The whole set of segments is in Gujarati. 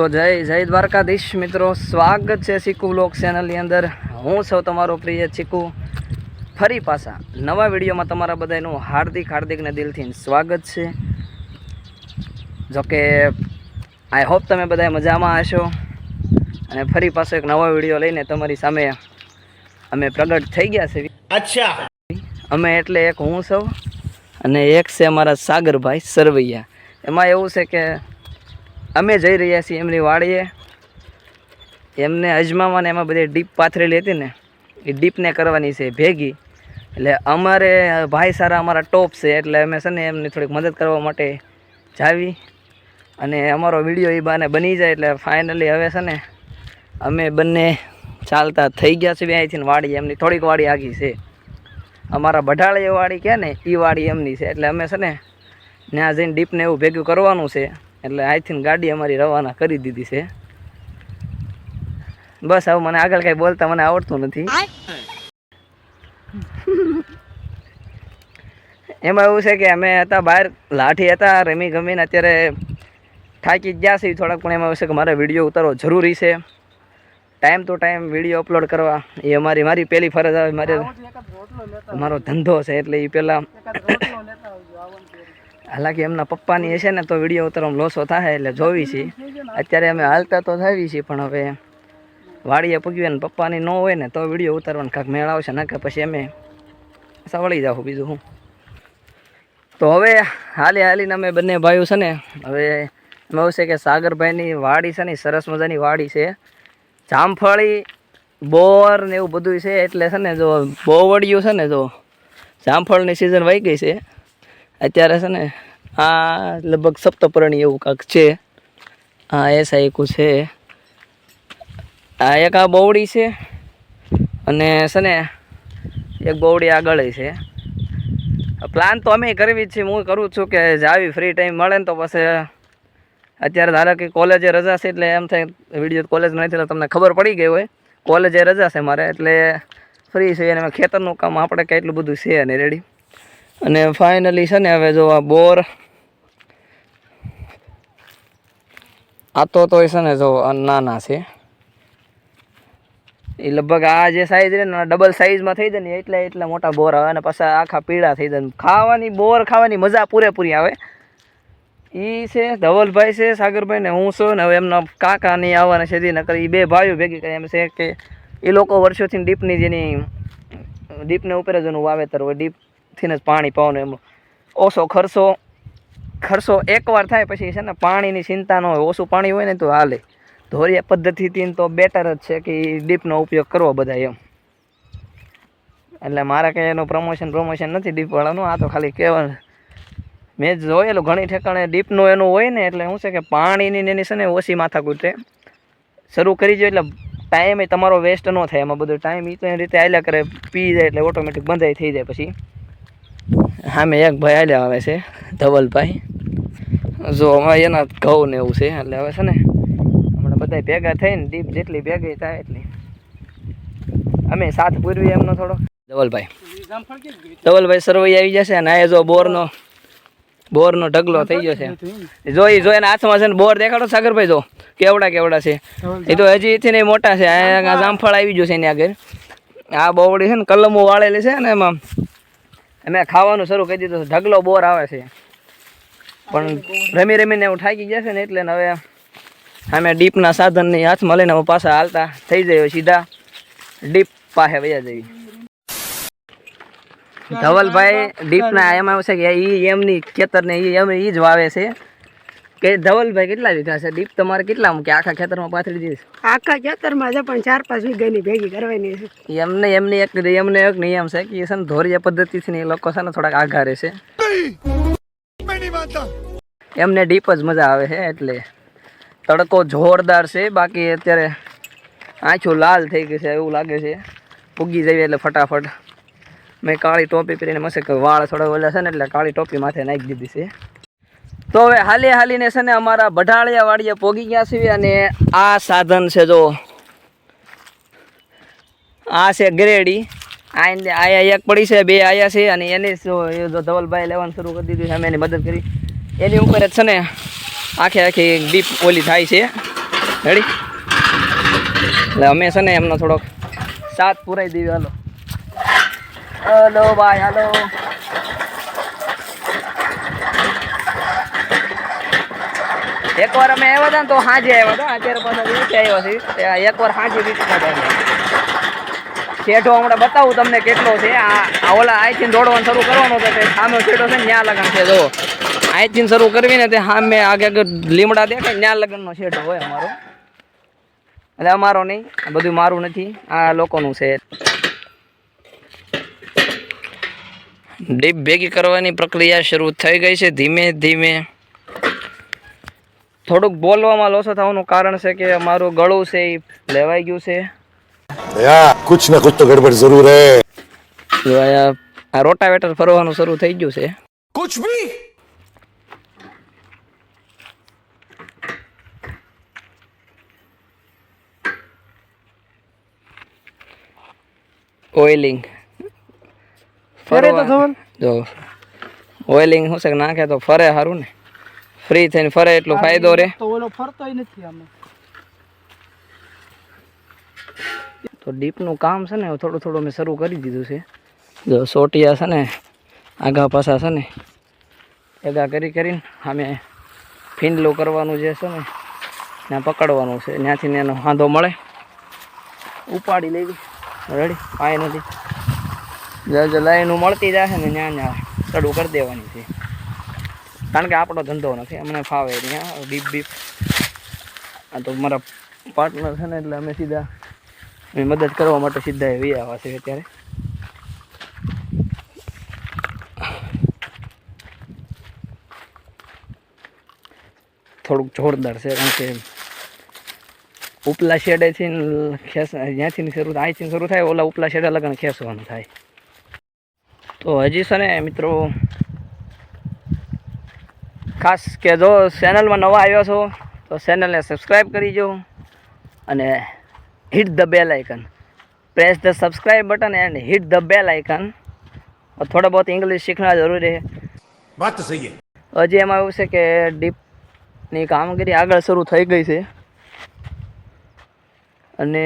તો જય જય દ્વારકાધીશ મિત્રો. સ્વાગત છે ચીકુ બ્લોગ ચેનલની અંદર. હું સૌ તમારો પ્રિય ચીકુ. ફરી પાછા નવા વિડીયોમાં તમારા બધાનું હાર્દિક હાર્દિકને દિલથી સ્વાગત છે. જોકે આઈ હોપ તમે બધા મજામાં હશો. અને ફરી પાછો એક નવો વીડિયો લઈને તમારી સામે અમે પ્રગટ થઈ ગયા છે. અચ્છા. અમે એટલે એક હું સૌ અને એક છે અમારા સાગરભાઈ સરવૈયા. એમાં એવું છે કે અમે જઈ રહ્યા છીએ એમની વાડીએ. એમને અજમામાં એમાં બધી ડીપ પાથરેલી હતી ને, એ ડીપને કરવાની છે ભેગી. એટલે અમારે ભાઈ સારા અમારા ટોપ છે, એટલે અમે છે ને એમની થોડીક મદદ કરવા માટે જાવી. અને અમારો વીડિયો એ બાને બની જાય, એટલે ફાઇનલી હવે છે ને અમે બંને ચાલતા થઈ ગયા છે અહીંથી વાડી એમની થોડીક વાડી આગી છે. અમારા બઢાળી વાડી કહે ને એ વાડી એમની છે. એટલે અમે છે ને ત્યાં જઈને ડીપને એવું ભેગું કરવાનું છે. એટલે અહીંથી ગાડી અમારી રવાના કરી દીધી છે. બસ હવે મને આગળ કાંઈ બોલતા મને આવડતું નથી. એમાં એવું છે કે અમે હતા બહાર લાઠી હતા રમી ગમીને અત્યારે થાકી ગયા છે થોડાક પણ એમાં એવું છે કે મારે વીડિયો ઉતારવો જરૂરી છે. Time to time video upload કરવા એ અમારી મારી પહેલી ફરજ આવે મારે મારો ધંધો છે એટલે એ પહેલાં હાલાકી એમના પપ્પાની હશે ને તો વીડિયો ઉતારવામાં લોસો થાય એટલે જોવી છીએ અત્યારે અમે હાલતા તો થાવી છીએ પણ હવે વાડીએ પૂગ્યું ને પપ્પાની ન હોય ને તો વીડિયો ઉતારવાનું કાંક મેળ આવશે, ને કે પછી અમે સવળી જાઉં બીજું હું. તો હવે હાલી હાલીને અમે બંને ભાઈઓ છે ને, હવે એમાં છે કે સાગરભાઈની વાડી છે ને સરસ મજાની વાડી છે. જામફળી, બોર ને એવું બધું છે એટલે છે ને જો બોવડિયું છે ને જો જામફળની સિઝન વહી ગઈ છે. અત્યારે છે ને, આ લગભગ સપ્તપર્ણી એવું કાંક છે. આ એ સાયકું છે. આ એક આ બોવડી છે અને છે ને, એક બોવડી આગળ છે. પ્લાન તો અમે કરવી જ છે, હું કરું છું કે જાવી ફ્રી ટાઈમ મળે ને તો પછી અત્યારે ધારો કે કોલેજે રજા છે એટલે એમ થાય, વીડિયો કોલેજ નથી તમને ખબર પડી ગઈ હોય, કોલેજે રજા છે મારે એટલે ફ્રી છે અને ખેતરનું કામ આપણે કંઈ એટલું બધું છે નહીં રેડી અને ફાઇનલી છે ને, હવે જો આ બોર, આ તો તોય છે ને જો નાના છે. એ લગભગ આ જે સાઈઝ રહે ને ડબલ સાઈઝમાં થઈ જાય ને, એટલા એટલા મોટા બોર આવે અને પાછા આખા પીળા થઈ જાય. ખાવાની બોર, ખાવાની મજા પૂરેપૂરી આવે. એ છે, ધવલભાઈ છે, સાગરભાઈ ને હું છું ને, હવે એમના કાકા નહીં આવવાના છે નકર એ બે ભાઈઓ ભેગી કરી, એમ છે કે એ લોકો વર્ષોથી ડીપની જેની, ડીપને ઉપર જ એનું વાવેતર હોય ડીપથી જ પાણી પાવાનું એમ. ઓછો ખર્ચો ખર્ચો એકવાર થાય પછી છે ને પાણીની ચિંતા ન હોય. ઓછું પાણી હોય ને તો હાલે. ધોરિયા પદ્ધતિથી તો બેટર જ છે કે ડીપનો ઉપયોગ કરવો બધા એમ. એટલે મારે કંઈ એનું પ્રમોશન પ્રમોશન નથી ડીપવાળાનું આ તો ખાલી કહેવાનું મેં જોયેલું ઘણી ઠેકાણે ડીપનું એનું હોય ને એટલે શું છે કે પાણીની એની છે ને ઓછી માથા કૂટે શરૂ કરી જો એટલે ટાઈમ તમારો વેસ્ટ ન થાય. એમાં બધો ટાઈમ એ તો એ રીતે આયલા કરે, પી જાય એટલે ઓટોમેટિક બંધાઈ થઈ જાય પછી. સામે એક ભાઈ આલ્યા આવે છે, ધવલભાઈ. જો અમારે એના ઘઉં ને એવું છે, એટલે હવે છે ને, હમણાં બધા ભેગા થઈને ડીપ જેટલી ભેગી થાય એટલી. અમે સાથ પૂરવી એમનો થોડો. ધવલભાઈ. ધવલભાઈ સરવૈયા આવી જશે અને આ જો બોરનો બોરનો ઢગલો થઈ ગયો છે. જો એ જો એના હાથમાં છે ને બોર દેખાડો સાગરભાઈ જો, કેવડા કેવડા છે. એ તો હજી એથી નહીં મોટા છે આ જામફળ આવી ગયું છે એની આગળ. આ બોવડી છે ને કલમો વાળેલી છે ને એમાં. અમે ખાવાનું શરૂ કરી દીધું. ઢગલો બોર આવે છે. પણ રમી રમીને એવું થાકી ગયા છે ને એટલે હવે અમે ડીપના સાધનની હાથમાં લઈને અમે પાછા હાલતા થઈ જાય સીધા ડીપ પાસે વયા જઈએ. ધવલભાઈ ડીપના એમાં છે કે ઈ એમની ખેતરને એ એમ એ જ વાવે છે. કે ધવલભાઈ કેટલા લીધા છે? ડીપ તમારે કેટલા કે આખા ખેતરમાં પાથરી દીધી આખા ખેતરમાં છે પણ ચાર પાંચ વીઘાની ભેગી કરવાની છે. એમને એમને એક એમને એક નિયમ છે કે છે ને ધોરિયા પદ્ધતિથી એ લોકો છે ને થોડાક આઘારે છે. એમને ડીપ જ મજા આવે છે એટલે તડકો જોરદાર છે બાકી અત્યારે આછું લાલ થઈ ગયું છે એવું લાગે છે. ઉગી જઈએ એટલે ફટાફટ. મેં કાળી ટોપી પહેરીને મસે કે વાળ થોડા ઓલા છે ને એટલે કાળી ટોપી માથે નાખી દીધી છે. તો હવે હાલી હાલીને છે ને અમારા બઢાળિયા વાડીએ પોગી ગયા છીએ અને આ સાધન છે જો. આ છે ગ્રેડી. આયા એક પડી છે, બે આયા છે અને એની જો જો ધવલભાઈ લેવાનું શરૂ કરી દીધું છે, અમે એની મદદ કરી. એની ઉપર જ છે ને આખે આખી ડીપ ઓલી થાય છે. રેડી? એટલે અમે છે ને એમનો થોડોક સાથ પુરાઈ દીધો, હાલો. હલો ભાઈ, હાલો. એકવાર અમે આવ્યા હતા ને તો સાંજે આવ્યા હતા. અત્યારે પાછા દિવસે આવ્યા છે તે એકવાર સાંજે વીટમાં જાય શેઠો હમણાં બતાવું તમને કેટલો છે. આ ઓલા અહીંથી દોડવાનું શરૂ કરવાનો છે તે સામે શેઠો છે ત્યાં લગન છે. જો અહીંથી શરૂ કરવી ને તે સામે આગે આગળ લીમડા દેખાય ત્યાં લગનનો શેઠો હોય અમારો. એટલે અમારો નહીં. બધું મારું નથી. આ લોકોનું છે. ડીપ ભેગી કરવાની પ્રક્રિયા શરૂ થઈ ગઈ છે ધીમે ધીમે. થોડુંક બોલવામાં લોસો થવાનું કારણ છે કે અમારું ગળું છે એ લેવાઈ ગયું છે. કુછ ને કુછ તો ગડબડ જરૂર હે. આ રોટાવેટર ફરવાનું શરૂ થઈ ગયું છે. કુછ ભી? ઓઇલિંગ. ફરે તો જો ઓઇલિંગ શું છે નાખે તો ફરે સારું ને. ફ્રી થઈને ફરે એટલો ફાયદો રહે તો ઓલો ફરતોય નથી આમાં. તો ડીપનું કામ છે ને થોડું થોડું મેં શરૂ કરી દીધું છે. જો સોટિયા છે ને આગા પાછા છે ને એગા કરી કરીને અમે ફીંડલું કરવાનું જે છે ને ત્યાં પકડવાનું છે. ત્યાંથી ને એનો વાંધો મળે. ઉપાડી લેવી. રેડી? પાય નથી. જો જો લાઈનું મળતી જશે ને ત્યાં ત્યાં ચડું કરી દેવાની છે. કારણ કે આપણો ધંધો નથી. અમને ફાવે ત્યાં બીપ બીપ. આ તો મારા પાર્ટનર છે ને, એટલે અમે સીધા મદદ કરવા માટે સીધા એવી આવ્યા છે અત્યારે. થોડુંક જોરદાર છે, કારણ કે ઉપલા શેડેથી ખેસ જ્યાંથી શરૂ થાય, અહીંથી શરૂ થાય, ઓલા ઉપલા શેડે અલગ ખેસવાનું થાય. તો હજી છે ને, મિત્રો ખાસ કે જો ચેનલમાં નવા આવ્યો છો તો ચેનલને સબસ્ક્રાઈબ કરી કરીજો અને hit the bell icon press the subscribe button and hit the bell icon થોડા બહુ ઇંગ્લિશ શીખના જરૂરી છે. હજી એમાં એવું છે કે ડીપની કામગીરી આગળ શરૂ થઈ ગઈ છે. અને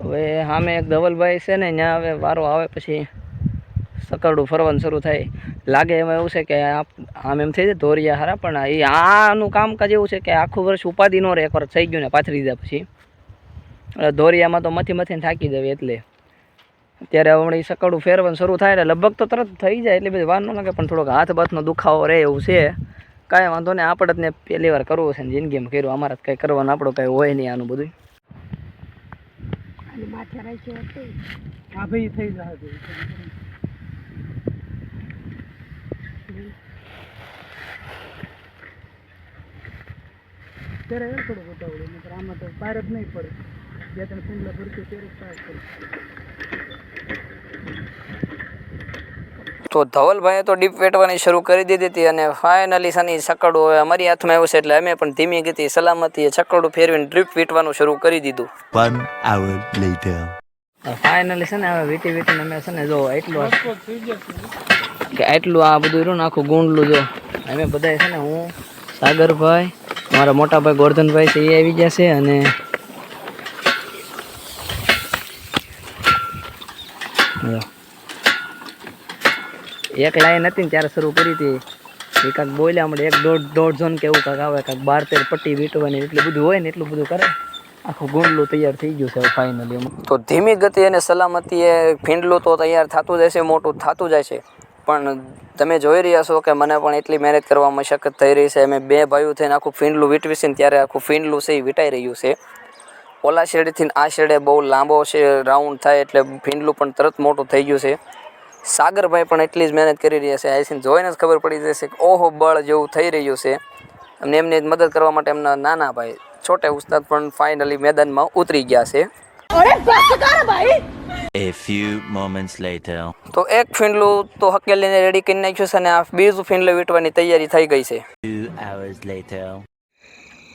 હવે સામે એક ધવલભાઈ છે ને ત્યાં હવે વારો આવે પછી સકરડું ફરવાનું શરૂ થાય. લાગે એમાં એવું છે કે આમ એમ થઈ જાય ધોરિયા હારા પણ એ આનું કામકાજ એવું છે કે આખું વર્ષ ઉપાધિ નો રહે એકવાર થઈ ગયું ને પાથરી દીધા પછી. એટલે ધોરિયામાં તો મથી મથીને થાકી જવી એટલે. ત્યારે હમણાં એ સકડું ફેરવાનું શરૂ થાય એટલે લગભગ તો તરત થઈ જાય એટલે બધી વાર ન લાગે પણ થોડોક હાથ બાથનો દુખાવો રહે એવું છે. કાંઈ વાંધો નહીં આપણે જ ને પહેલી વાર કરવું છે ને જિંદગીમાં કર્યું અમારે કંઈ કરવાનું આપણું કંઈ હોય નહીં આનું બધું માથે રાખ્યો હતો. હા ભાઈ થઈ જાય ત્યારે એમ થોડું બતાવડું નહીં આમાં તો પાર જ નહીં પડે. બે ત્રણ કુંડલા ભરશે ત્યારે પાર પડે. તો ધવલભાઈએ તો ડીપ વેટવાની શરૂ કરી દીધી હતી અને ફાઇનલી સની છકડું હવે અમારી હાથમાં આવ્યું છે એટલે અમે પણ ધીમી ગતિ સલામતીએ છકડું ફેરવીને ડ્રીપ વીટવાનું શરૂ કરી દીધું. ફાઇનલી છે ને હવે વીટી વીટીને અમે છે ને જો એટલું કે આટલું આ બધું રહ્યું આખું ગુંડલું જો. અમે બધા છે ને હું, સાગરભાઈ, મારા મોટાભાઈ ગોરધનભાઈ છે, એ આવી ગયા છે અને. એક લાઈન હતી ને ત્યારે શરૂ કરી હતી. એ કાંક બોલ્યા મળે એક દોઢ દોઢ ઝોન કે એવું કાંઈક આવે, કાંક બાર તેર પટ્ટી વીટવાની એટલું બધું હોય ને એટલું બધું કરે. આખું ગુંડલું તૈયાર થઈ ગયું છે ફાઇનલી તો ધીમી ગતિ અને સલામતીએ ભીંડલું તો તૈયાર થતું જાય છે મોટું થતું જાય છે પણ તમે જોઈ રહ્યા છો કે મને પણ એટલી મહેનત કરવા મશક્કત થઈ રહી છે. અમે બે ભાઈઓ થઈને આખું ફીંડલું વીટવી ને ત્યારે આખું ફીંડલું છે એ વીટાઈ રહ્યું છે. ઓલા શેડેથી આ શેડે બહુ લાંબો છે રાઉન્ડ થાય એટલે ફીંડલું પણ તરત મોટું થઈ ગયું છે. સાગરભાઈ પણ એટલી જ મહેનત કરી રહ્યા છે. આઈ જોઈને જ ખબર પડી જશે કે ઓહો, બળ જેવું થઈ રહ્યું છે. અને એમને મદદ કરવા માટે એમના નાના ભાઈ, છોટે ઉસ્તાદ પણ ફાઇનલી મેદાનમાં ઉતરી ગયા છે. A few moments later. તો એક ફીંડલું તો હકેલીને રેડી કરી નાખ્યું છે અને આ બીજું ફીંડલું વીટવાની તૈયારી થઈ ગઈ છે. Two hours later.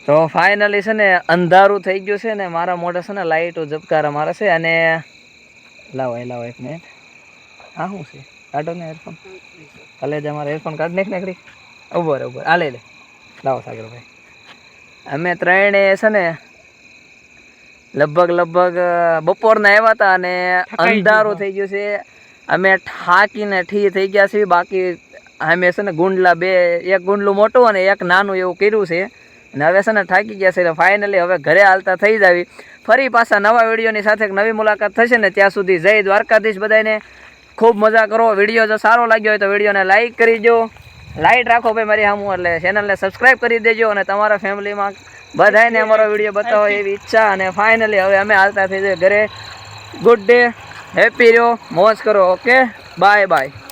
તો ફાઇનલી છે ને અંધારું થઈ ગયું છે ને મારા મોઢે છે ને લાઇટો ઝબકારા મારે છે અને લાવો એ લાવો એક મિનિટ હા શું છે? કાઢો ને હેડફોન કાલે જ અમારે હેડફોન કાઢ નાખ નાખડી. ઊભો રે ઊભો આ લઈ લે. લાવો સાગરભાઈ. અમે ત્રણે છે ને લગભગ લગભગ બપોરના આવ્યા હતા અને અંધારું થઈ ગયું છે. અમે ઠાકીને ઠી થઈ ગયા છીએ. બાકી અમે છે ને ગુંડલા બે એક ગુંડલું મોટું અને એક નાનું એવું કર્યું છે. અને હવે છે ને થાકી ગયા છે એટલે ફાઇનલી હવે ઘરે હાલતા થઈ જાવી. ફરી પાછા નવા વિડીયોની સાથે નવી મુલાકાત થશે ને ત્યાં સુધી જય દ્વારકાધીશ બધાને ખૂબ મજા કરો. વીડિયો જો સારો લાગ્યો હોય તો વિડીયોને લાઇક કરી દો લાઇટ રાખો ભાઈ મારી સામું એટલે ચેનલને સબસ્ક્રાઈબ કરી દેજો અને તમારા ફેમિલીમાં બધાને અમારો વીડિયો બતાવો એવી ઈચ્છા અને ફાઇનલી હવે અમે હાલતા થઈ જઈએ ઘરે. ગુડ ડે હેપી રહ્યો. મોજ કરો ઓકે બાય બાય